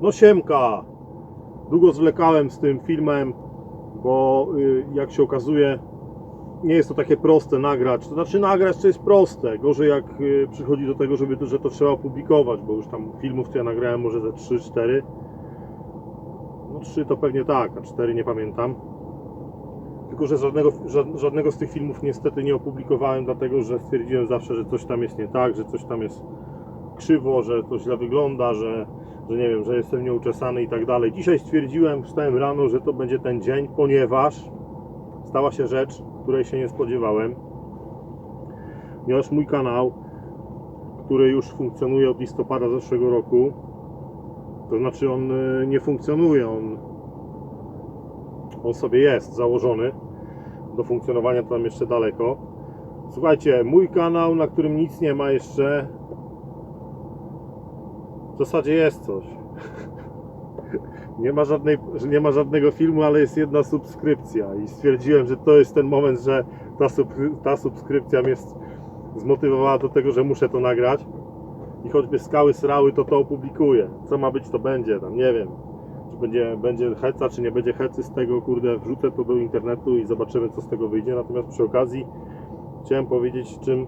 No siemka! Długo zwlekałem z tym filmem, bo y, jak się okazuje, nie jest to takie proste nagrać. To znaczy nagrać to jest proste. Gorzej jak y, przychodzi do tego, żeby że to trzeba opublikować, bo już tam filmów to ja nagrałem może ze 3-4. No 3 to pewnie tak, a 4 nie pamiętam. Tylko, że żadnego, ża- żadnego z tych filmów niestety nie opublikowałem, dlatego że stwierdziłem zawsze, że coś tam jest nie tak, że coś tam jest krzywo, że to źle wygląda, że, że nie wiem, że jestem nieuczesany i tak dalej. Dzisiaj stwierdziłem, wstałem rano, że to będzie ten dzień, ponieważ stała się rzecz, której się nie spodziewałem. Ponieważ mój kanał, który już funkcjonuje od listopada zeszłego roku, to znaczy on y, nie funkcjonuje, on, on sobie jest założony. Do funkcjonowania tam jeszcze daleko. Słuchajcie, mój kanał, na którym nic nie ma jeszcze, w zasadzie jest coś. Nie ma, żadnej, nie ma żadnego filmu, ale jest jedna subskrypcja i stwierdziłem, że to jest ten moment, że ta, sub, ta subskrypcja mnie zmotywowała do tego, że muszę to nagrać i choćby skały srały, to to opublikuję. Co ma być, to będzie, tam nie wiem. Czy będzie, będzie heca, czy nie będzie hecy z tego, kurde, wrzucę to do internetu i zobaczymy, co z tego wyjdzie. Natomiast przy okazji chciałem powiedzieć, czym,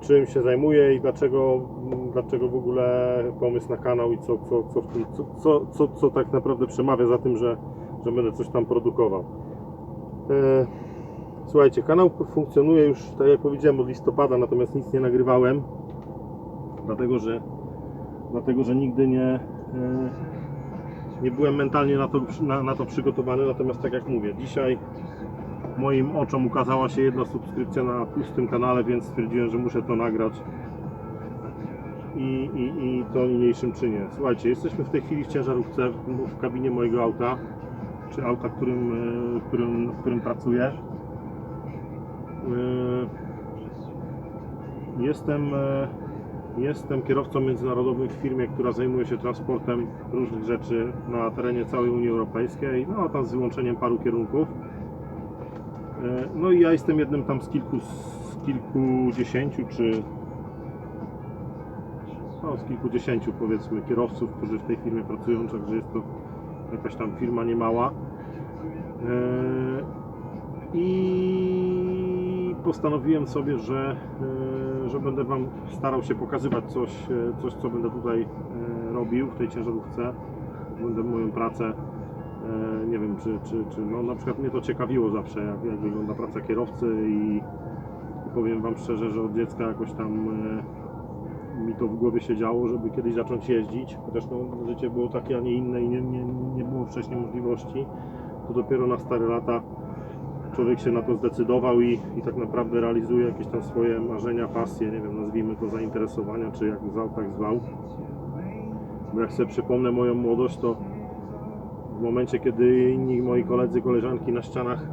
czym się zajmuję i dlaczego, dlaczego w ogóle pomysł na kanał i co, co, co, w tym, co, co, co, co tak naprawdę przemawia za tym, że, że będę coś tam produkował. E, Słuchajcie, kanał funkcjonuje już, tak jak powiedziałem, od listopada, natomiast nic nie nagrywałem, dlatego że, dlatego, że nigdy nie, e, nie byłem mentalnie na to, na, na to przygotowany. Natomiast tak jak mówię, dzisiaj moim oczom ukazała się jedna subskrypcja na pustym kanale, więc stwierdziłem, że muszę to nagrać i, i, i to niniejszym czynię. Słuchajcie, jesteśmy w tej chwili w ciężarówce, w, w kabinie mojego auta, czy auta, którym, e, w którym, w którym pracuję. Yy, Jestem, e, jestem kierowcą międzynarodowym w firmie, która zajmuje się transportem różnych rzeczy na terenie całej Unii Europejskiej, no tam z wyłączeniem paru kierunków. E, No i ja jestem jednym tam z kilku, z kilkudziesięciu czy no, z kilkudziesięciu powiedzmy kierowców, którzy w tej firmie pracują, także jest to jakaś tam firma niemała. E, i postanowiłem sobie, że, e, że będę Wam starał się pokazywać coś, coś co będę tutaj robił w tej ciężarówce. Będę moją pracę, nie wiem, czy, czy, czy no, na przykład mnie to ciekawiło zawsze, jak, jak wygląda praca kierowcy i, i powiem Wam szczerze, że od dziecka jakoś tam e, mi to w głowie się działo, żeby kiedyś zacząć jeździć, chociaż no, życie było takie, a nie inne i nie, nie, nie było wcześniej możliwości. To dopiero na stare lata człowiek się na to zdecydował i, i tak naprawdę realizuje jakieś tam swoje marzenia, pasje, nie wiem, nazwijmy to zainteresowania, czy jak zwał, tak zwał. Bo jak sobie przypomnę moją młodość, to w momencie, kiedy inni moi koledzy, koleżanki na ścianach,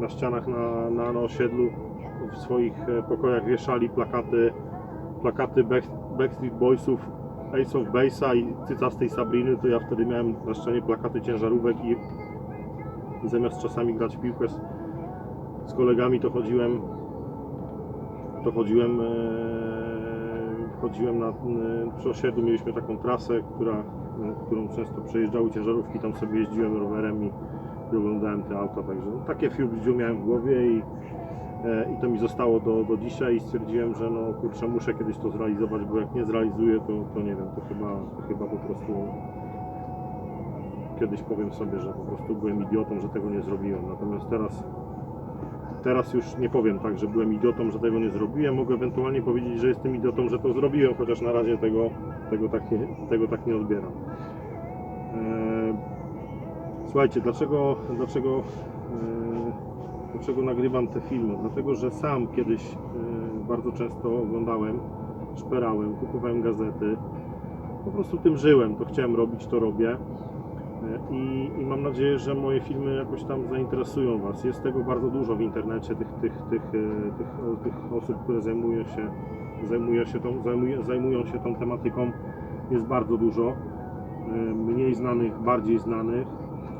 na ścianach na, na, na osiedlu w swoich e, pokojach wieszali plakaty, plakaty Back, Backstreet Boysów, Ace of Base'a i cycastej Sabriny, to ja wtedy miałem na ścianie plakaty ciężarówek i, i zamiast czasami grać w piłkę z, z kolegami to chodziłem to chodziłem e, chodziłem na e, przy osiedlu mieliśmy taką trasę, która, którą często przejeżdżały ciężarówki, tam sobie jeździłem rowerem i, oglądałem te auta, także no, takie fiubdziu miałem w głowie i, e, i to mi zostało do, do dzisiaj i stwierdziłem, że no kurczę muszę kiedyś to zrealizować, bo jak nie zrealizuję to, to nie wiem, to chyba, to chyba po prostu kiedyś powiem sobie, że po prostu byłem idiotą, że tego nie zrobiłem, natomiast teraz teraz już nie powiem tak, że byłem idiotą, że tego nie zrobiłem. Mogę ewentualnie powiedzieć, że jestem idiotą, że to zrobiłem, chociaż na razie tego, tego, tak, nie, tego tak nie odbieram. Eee, Słuchajcie, dlaczego, dlaczego, eee, dlaczego nagrywam te filmy? Dlatego, że sam kiedyś eee, bardzo często oglądałem, szperałem, kupowałem gazety. Po prostu tym żyłem, to chciałem robić, to robię. I, I mam nadzieję, że moje filmy jakoś tam zainteresują Was. Jest tego bardzo dużo w internecie, tych, tych, tych, e, tych, tych osób, które zajmują się, się tą, zajmują się tą tematyką. Jest bardzo dużo. E, Mniej znanych, bardziej znanych.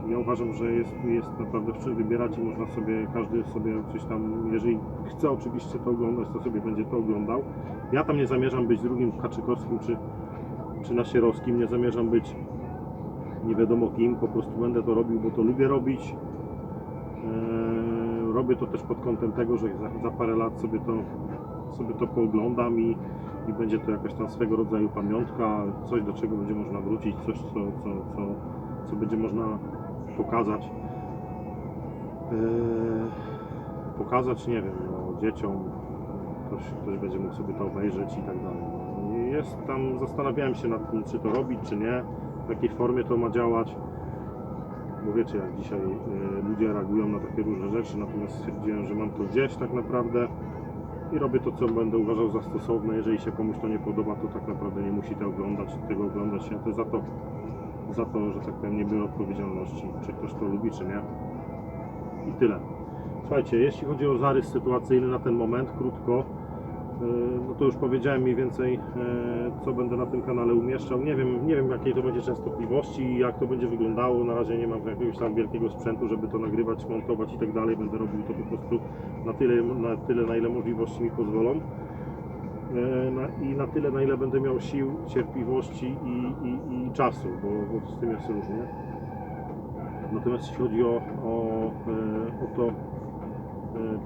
Ja uważam, że jest, jest naprawdę w czym wybierać i można sobie, każdy sobie coś tam, jeżeli chce oczywiście to oglądać, to sobie będzie to oglądał. Ja tam nie zamierzam być drugim Kaczykowskim czy, czy na Sierowskim, nie zamierzam być nie wiadomo kim, po prostu będę to robił, bo to lubię robić. Eee, robię to też pod kątem tego, że za, parę lat sobie to, sobie to pooglądam i, i będzie to jakaś tam swego rodzaju pamiątka, coś do czego będzie można wrócić, coś co, co, co, co będzie można pokazać. Eee, pokazać, nie wiem, no, dzieciom, ktoś, ktoś będzie mógł sobie to obejrzeć i tak dalej. No, Jest tam, zastanawiałem się nad tym, czy to robić, czy nie, w jakiej formie to ma działać. Bo wiecie, jak dzisiaj y, ludzie reagują na takie różne rzeczy, natomiast stwierdziłem, że mam to gdzieś tak naprawdę i robię to, co będę uważał za stosowne. Jeżeli się komuś to nie podoba, to tak naprawdę nie musi tego oglądać, tego oglądać. Ja to za to, za to, że tak powiem, nie biorę odpowiedzialności, czy ktoś to lubi, czy nie. I tyle. Słuchajcie, jeśli chodzi o zarys sytuacyjny na ten moment, krótko, no to już powiedziałem mniej więcej, yy, co będę na tym kanale umieszczał. Nie wiem, nie wiem jakiej to będzie częstotliwości i jak to będzie wyglądało. Na razie nie mam jakiegoś tam wielkiego sprzętu, żeby to nagrywać, montować i tak dalej. Będę robił to po prostu na tyle, na tyle na ile możliwości mi pozwolą. Na, I na tyle, na ile będę miał sił, cierpliwości i, i, i czasu, bo, bo z tym jest różnie. Natomiast jeśli chodzi o, o, e, o to, e,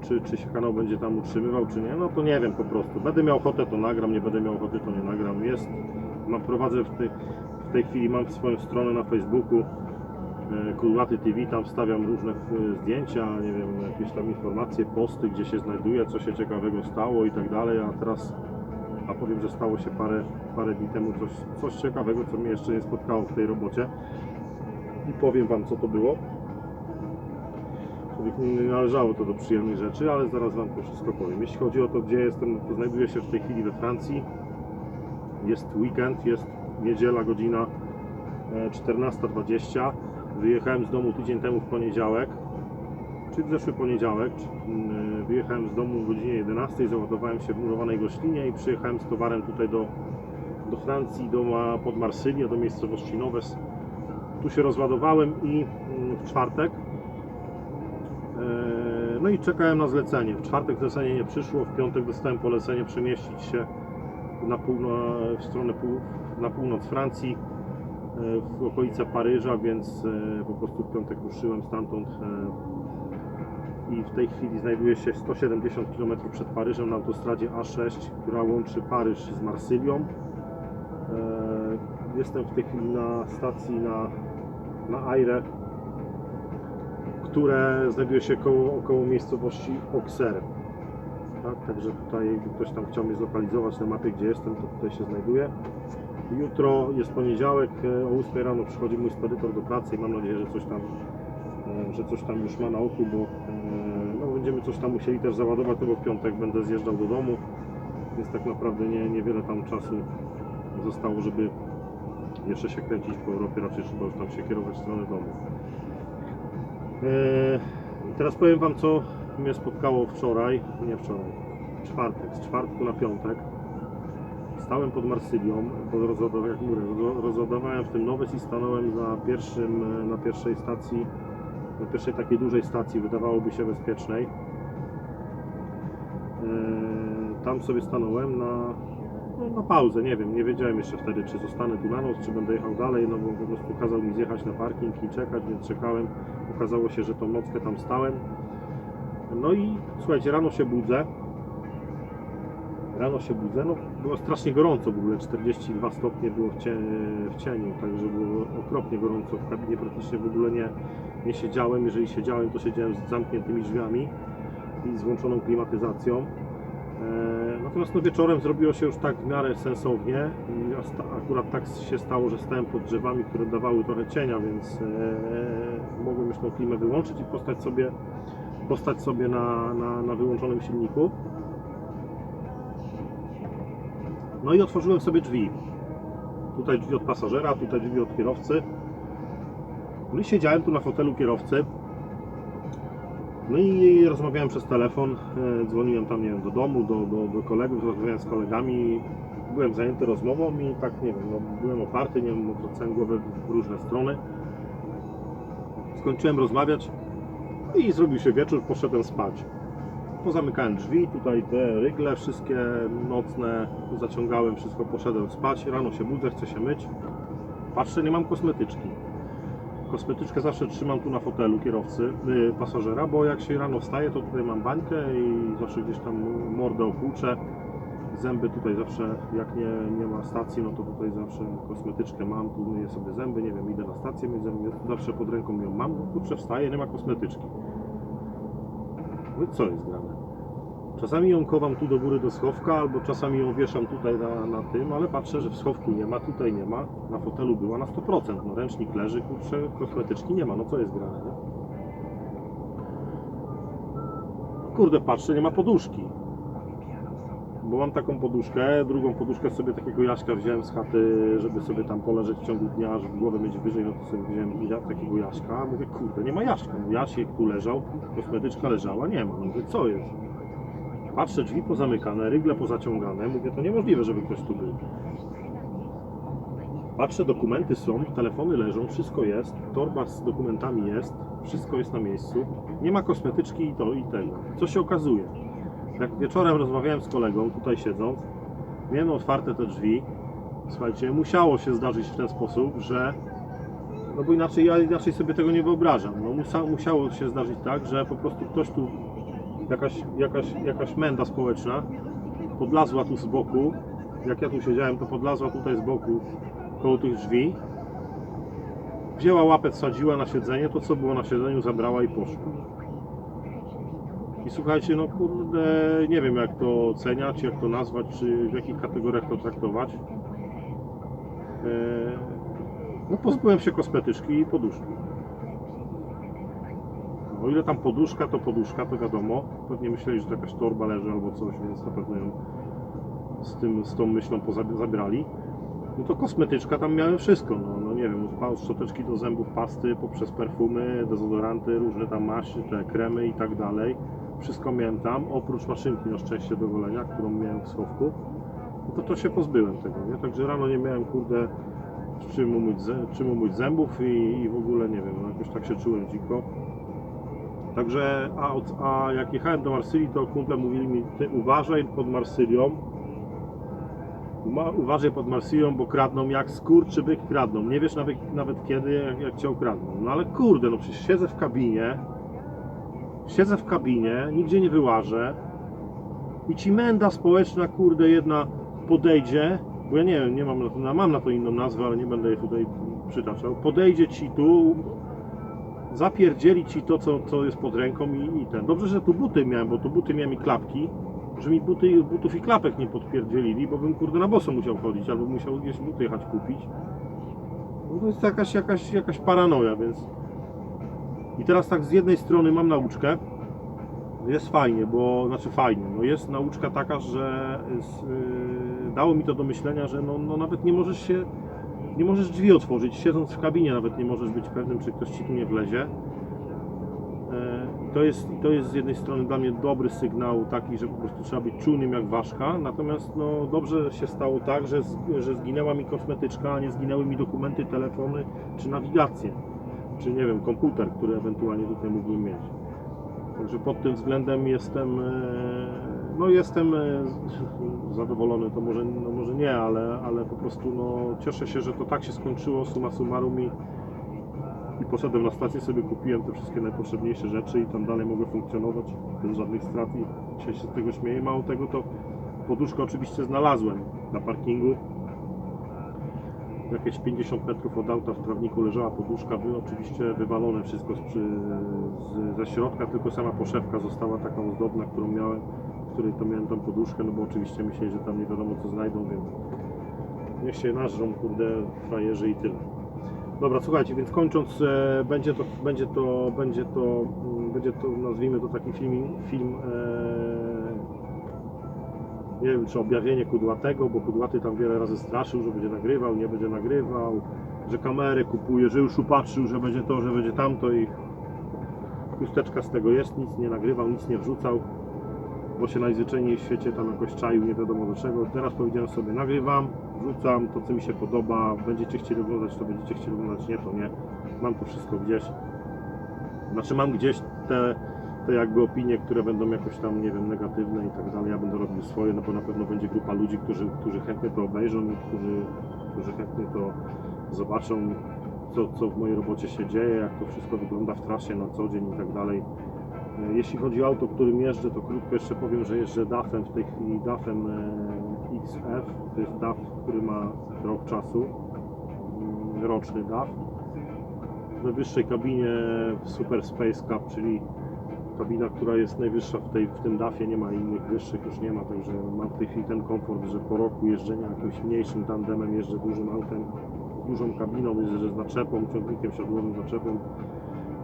czy, czy się kanał będzie tam utrzymywał, czy nie, no to nie wiem po prostu. Będę miał ochotę, to nagram, nie będę miał ochoty, to nie nagram. Jest, mam, prowadzę w tej, w tej chwili, mam swoją stronę na Facebooku, e, Kulwaty TV, tam wstawiam różne e, zdjęcia, nie wiem, jakieś tam informacje, posty, gdzie się znajduje, co się ciekawego stało i tak dalej, a teraz, a powiem, że stało się parę, parę dni temu coś, coś ciekawego, co mnie jeszcze nie spotkało w tej robocie i powiem Wam co to było. Człowiek nie należało to do przyjemnych rzeczy, ale zaraz Wam to wszystko powiem. Jeśli chodzi o to, gdzie jestem, to znajduję się w tej chwili we Francji. Jest weekend, jest niedziela, godzina e, 14.20. Wyjechałem z domu tydzień temu w poniedziałek, czyli w zeszły poniedziałek. Mm, Wyjechałem z domu o godzinie 11, załadowałem się w murowanej gościnie i przyjechałem z towarem tutaj do, do Francji, do, pod Marsylię, do miejscowości Nowes. Tu się rozładowałem i mm, w czwartek. E, No i czekałem na zlecenie. W czwartek zlecenie nie przyszło, w piątek dostałem polecenie przemieścić się na półno, w stronę pół, na północ Francji, e, w okolice Paryża, więc e, po prostu w piątek ruszyłem stamtąd i w tej chwili znajduję się 170 km przed Paryżem na autostradzie A6, która łączy Paryż z Marsylią. Jestem w tej chwili na stacji na, na Aire, które znajduje się koło, około miejscowości Auxerre. Tak, także tutaj jakby ktoś tam chciał mnie zlokalizować na mapie, gdzie jestem, to tutaj się znajduję. Jutro jest poniedziałek, e, o 8 rano przychodzi mój spedytor do pracy i mam nadzieję, że coś tam, e, że coś tam już ma na oku, bo e, no, będziemy coś tam musieli też załadować, no bo w piątek będę zjeżdżał do domu, więc tak naprawdę nie, niewiele tam czasu zostało, żeby jeszcze się kręcić po Europie, raczej trzeba już tam się kierować w stronę domu. I teraz powiem Wam, co mnie spotkało wczoraj, nie wczoraj, czwartek, z czwartku na piątek. Stałem pod Marsylią, pod rozładow- jak mówię, roz- rozładowałem w tym Nowes i stanąłem na, pierwszym, e, na pierwszej stacji, na pierwszej takiej dużej stacji, wydawałoby się bezpiecznej. Eee, tam sobie stanąłem na, no, na pauzę, nie wiem, nie wiedziałem jeszcze wtedy, czy zostanę tu na noc, czy będę jechał dalej, no bo po prostu kazał mi zjechać na parking i czekać, więc czekałem. Okazało się, że tą nockę tam stałem. No i słuchajcie, rano się budzę. Rano się budzę, no było strasznie gorąco w ogóle, 42 stopnie było w, cie, w cieniu, także było okropnie gorąco, w kabinie praktycznie w ogóle nie, nie siedziałem, jeżeli siedziałem, to siedziałem z zamkniętymi drzwiami i z włączoną klimatyzacją. E, Natomiast no wieczorem zrobiło się już tak w miarę sensownie akurat tak się stało, że stałem pod drzewami, które dawały trochę cienia, więc e, mogłem już tą klimę wyłączyć i postać sobie, postać sobie na, na, na wyłączonym silniku. No i otworzyłem sobie drzwi. Tutaj drzwi od pasażera, tutaj drzwi od kierowcy. No i siedziałem tu na fotelu kierowcy. No i rozmawiałem przez telefon, e, dzwoniłem tam, nie wiem, do domu, do, do, do kolegów, rozmawiałem z kolegami. Byłem zajęty rozmową i tak, nie wiem, no, byłem oparty, nie wiem, odwracałem głowę w różne strony. Skończyłem rozmawiać i zrobił się wieczór, poszedłem spać. pozamykałem drzwi, tutaj te rygle wszystkie nocne, zaciągałem wszystko, poszedłem spać, rano się budzę, chcę się myć, patrzę, nie mam kosmetyczki. Kosmetyczkę zawsze trzymam tu na fotelu kierowcy, y, pasażera, bo jak się rano wstaje, to tutaj mam bańkę i zawsze gdzieś tam mordę opłuczę. Zęby tutaj zawsze, jak nie, nie ma stacji, no to tutaj zawsze kosmetyczkę mam, tu myję sobie zęby, nie wiem, idę na stację, zęby, zawsze pod ręką ją mam, kurczę, wstaję, nie ma kosmetyczki. No co jest grane? Czasami ją chowam tu do góry do schowka, albo czasami ją wieszam tutaj na, na tym, ale patrzę, że w schowku nie ma, tutaj nie ma, na fotelu była na 100%, no ręcznik leży, kurczę, kosmetyczki nie ma, no co jest grane, nie? Kurde, patrzę, nie ma poduszki. Bo mam taką poduszkę, drugą poduszkę sobie takiego jaśka wziąłem z chaty, żeby sobie tam poleżeć w ciągu dnia, żeby głowę mieć wyżej, no to sobie wziąłem takiego jaśka. Mówię, kurde, nie ma jaśka. No Jasiek tu leżał, kosmetyczka leżała, nie ma. No Mówię, co jest? Patrzę, drzwi pozamykane, rygle pozaciągane. Mówię, to niemożliwe, żeby ktoś tu był. Patrzę, dokumenty są, telefony leżą, wszystko jest, torba z dokumentami jest, wszystko jest na miejscu. Nie ma kosmetyczki i to i tego. Co się okazuje? Jak wieczorem rozmawiałem z kolegą, tutaj siedząc, miałem otwarte te drzwi. Słuchajcie, musiało się zdarzyć w ten sposób, że. No bo inaczej ja inaczej sobie tego nie wyobrażam. No musiało się zdarzyć tak, że po prostu ktoś tu, jakaś, jakaś, jakaś menda społeczna, podlazła tu z boku. Jak ja tu siedziałem, to podlazła tutaj z boku koło tych drzwi. Wzięła łapę, wsadziła na siedzenie, to co było na siedzeniu zabrała i poszła. I słuchajcie, no kurde, nie wiem jak to oceniać, jak to nazwać, czy w jakich kategoriach to traktować. Eee, No pozbyłem się kosmetyczki i poduszki. O ile tam poduszka, to poduszka, to wiadomo. Pewnie myśleli, że to jakaś torba leży albo coś, więc na pewno ją z, tym, z tą myślą zabrali. No to kosmetyczka tam miałem wszystko, no, no nie wiem, od szczoteczki do zębów, pasty, poprzez perfumy, dezodoranty, różne tam maści, te kremy i tak dalej. Wszystko miałem tam, oprócz maszynki na szczęście do golenia, którą miałem w schowku. No to to się pozbyłem tego, nie? Także rano nie miałem, kurde, czym umyć zębów i, i w ogóle nie wiem, no jakoś tak się czułem dziko. Także, a, a jak jechałem do Marsylii, to kumple mówili mi, ty uważaj pod Marsylią, uważaj pod Marsylią, bo kradną jak skurczybyk kradną. Nie wiesz nawet, nawet kiedy, jak, jak cię. No ale kurde, no przecież siedzę w kabinie, siedzę w kabinie, nigdzie nie wyłażę i ci menda społeczna, kurde, jedna podejdzie, bo ja nie nie mam na to, mam na to inną nazwę, ale nie będę jej tutaj przytaczał, podejdzie ci tu, zapierdzieli ci to, co, co jest pod ręką i, i ten. Dobrze, że tu buty miałem, bo tu buty miałem i klapki, że mi buty, butów i klapek nie podpierdzielili, bo bym kurde na boso musiał chodzić, albo musiał gdzieś buty jechać kupić. No to jest jakaś, jakaś, jakaś paranoja, więc... I teraz tak z jednej strony mam nauczkę, jest fajnie, bo, znaczy fajnie, no jest nauczka taka, że yy, dało mi to do myślenia, że no, no nawet nie możesz się, nie możesz drzwi otworzyć, siedząc w kabinie nawet nie możesz być pewnym, czy ktoś ci tu nie wlezie. E, To jest, to jest z jednej strony dla mnie dobry sygnał taki, że po prostu trzeba być czujnym jak ważka, natomiast no, dobrze się stało tak, że, że zginęła mi kosmetyczka, a nie zginęły mi dokumenty, telefony czy nawigacje, czy nie wiem, komputer, który ewentualnie tutaj mógłbym mieć. Także pod tym względem jestem, e, no jestem e, zadowolony, to może, no może nie, ale, ale po prostu no, cieszę się, że to tak się skończyło summa summarum i, i poszedłem na stację, sobie kupiłem te wszystkie najpotrzebniejsze rzeczy i tam dalej mogę funkcjonować bez żadnych strat i dzisiaj się z tego śmieję. Mało tego to poduszkę oczywiście znalazłem na parkingu. Jakieś 50 metrów od auta w trawniku leżała poduszka, wy, oczywiście wywalone wszystko z, z, ze środka, tylko sama poszewka została taka ozdobna, którą miałem, której to miałem tą poduszkę, no bo oczywiście myśleli, że tam nie wiadomo co znajdą, więc niech się nażrą, kurde, frajerzy i tyle. Dobra, słuchajcie, więc kończąc, e, będzie to, będzie to, będzie to, mm, będzie to, nazwijmy to taki film, film e, nie wiem, czy objawienie kudłatego, bo kudłaty tam wiele razy straszył, że będzie nagrywał, nie będzie nagrywał, że kamerę kupuje, że już upatrzył, że będzie to, że będzie tamto i chusteczka z tego jest, nic nie nagrywał, nic nie wrzucał, bo się najzwyczajniej w świecie tam jakoś czaił, nie wiadomo do czego. Teraz powiedziałem sobie, nagrywam, wrzucam to, co mi się podoba, będziecie chcieli oglądać, to będziecie chcieli oglądać, nie, to nie. Mam to wszystko gdzieś. Znaczy mam gdzieś te te jakby opinie, które będą jakoś tam, nie wiem, negatywne i tak dalej, ja będę robił swoje, no bo na pewno będzie grupa ludzi, którzy, którzy chętnie to obejrzą i którzy, którzy chętnie to zobaczą, co, co w mojej robocie się dzieje, jak to wszystko wygląda w trasie na co dzień i tak dalej. E, Jeśli chodzi o auto, którym jeżdżę, to krótko jeszcze powiem, że jeżdżę DAF-em, w tej chwili DAF-em e, XF, to jest DAF, który ma rok czasu, mm, roczny DAF. W najwyższej kabinie w Super Space Cup, czyli kabina, która jest najwyższa w, tej, w tym DAF-ie, nie ma innych wyższych, już nie ma, także mam w tej chwili ten komfort, że po roku jeżdżenia jakimś mniejszym tandemem jeżdżę dużym autem, dużą kabiną, jeżdżę z naczepą, ciągnikiem siodłowym, naczepą,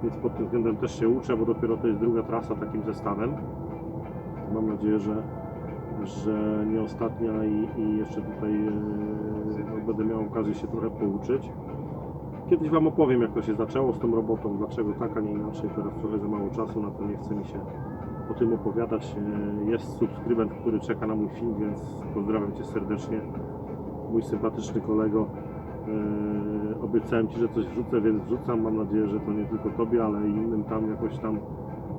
więc pod tym względem też się uczę, bo dopiero to jest druga trasa takim zestawem. Mam nadzieję, że, że nie ostatnia i, i jeszcze tutaj e, no, będę miał okazję się trochę pouczyć. Kiedyś Wam opowiem, jak to się zaczęło z tą robotą, dlaczego tak, a nie inaczej. Teraz trochę za mało czasu na to, nie chce mi się o tym opowiadać. E, Jest subskrybent, który czeka na mój film, więc pozdrawiam Cię serdecznie. Mój sympatyczny kolego. E, Obiecałem Ci, że coś wrzucę, więc wrzucam. Mam nadzieję, że to nie tylko Tobie, ale i innym tam jakoś tam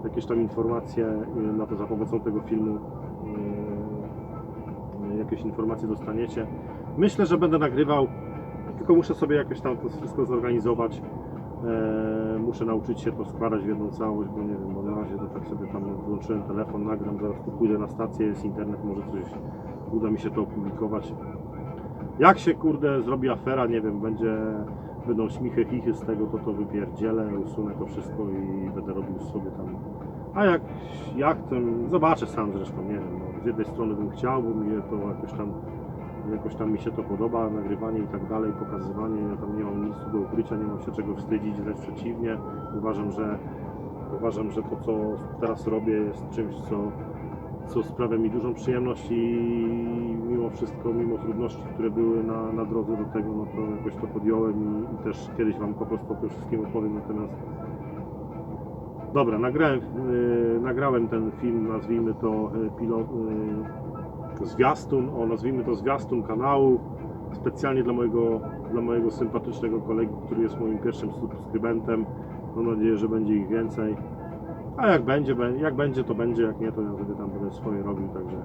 jakieś tam informacje e, na to za pomocą tego filmu e, jakieś informacje dostaniecie. Myślę, że będę nagrywał, tylko muszę sobie jakoś tam to wszystko zorganizować. Muszę nauczyć się to składać w jedną całość, bo nie wiem, bo na razie to tak sobie tam włączyłem telefon, nagram, zaraz tu pójdę na stację, jest internet, może coś uda mi się to opublikować. Jak się kurde zrobi afera, nie wiem, będzie, będą śmichy, chichy z tego, to to wypierdzielę, usunę to wszystko i będę robił sobie tam. A jak, jak to, zobaczę sam zresztą, nie wiem, no, z jednej strony bym chciał, bo mi to jakoś tam, jakoś tam mi się to podoba, nagrywanie i tak dalej, pokazywanie, ja tam nie mam nic do ukrycia, nie mam się czego wstydzić, wręcz przeciwnie, uważam, że uważam, że to co teraz robię jest czymś, co co sprawia mi dużą przyjemność i mimo wszystko, mimo trudności, które były na, na drodze do tego, no to jakoś to podjąłem i, i też kiedyś Wam po prostu o tym wszystkim opowiem, natomiast dobra, nagrałem, yy, nagrałem ten film, nazwijmy to yy, pilot, yy, zwiastun, o nazwijmy to zwiastun kanału, specjalnie dla mojego, dla mojego sympatycznego kolegi, który jest moim pierwszym subskrybentem, mam nadzieję, że będzie ich więcej. A jak będzie, bę- jak będzie, to będzie, jak nie, to ja sobie tam będę swoje robił, także,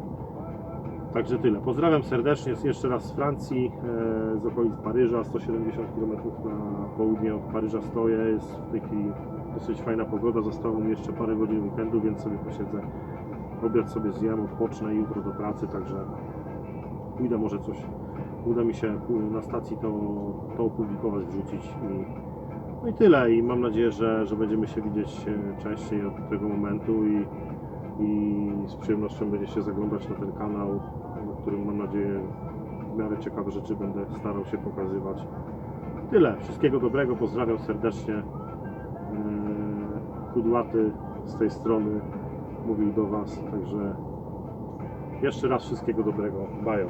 także tyle. Pozdrawiam serdecznie jeszcze raz z Francji, e, z okolic Paryża, 170 km na południe od Paryża stoję, jest w tej chwili dosyć fajna pogoda, zostało mi jeszcze parę godzin weekendu, więc sobie posiedzę, obiad sobie zjem, odpocznę jutro do pracy, także pójdę może coś, uda mi się na stacji to, to opublikować, wrzucić i no i tyle i mam nadzieję, że, że będziemy się widzieć e, częściej od tego momentu i, i z przyjemnością będzie się zaglądać na ten kanał, na którym mam nadzieję w miarę ciekawe rzeczy będę starał się pokazywać. Tyle. Wszystkiego dobrego, pozdrawiam serdecznie. Eee, Kudłaty z tej strony mówił do Was, także jeszcze raz wszystkiego dobrego. Bajo.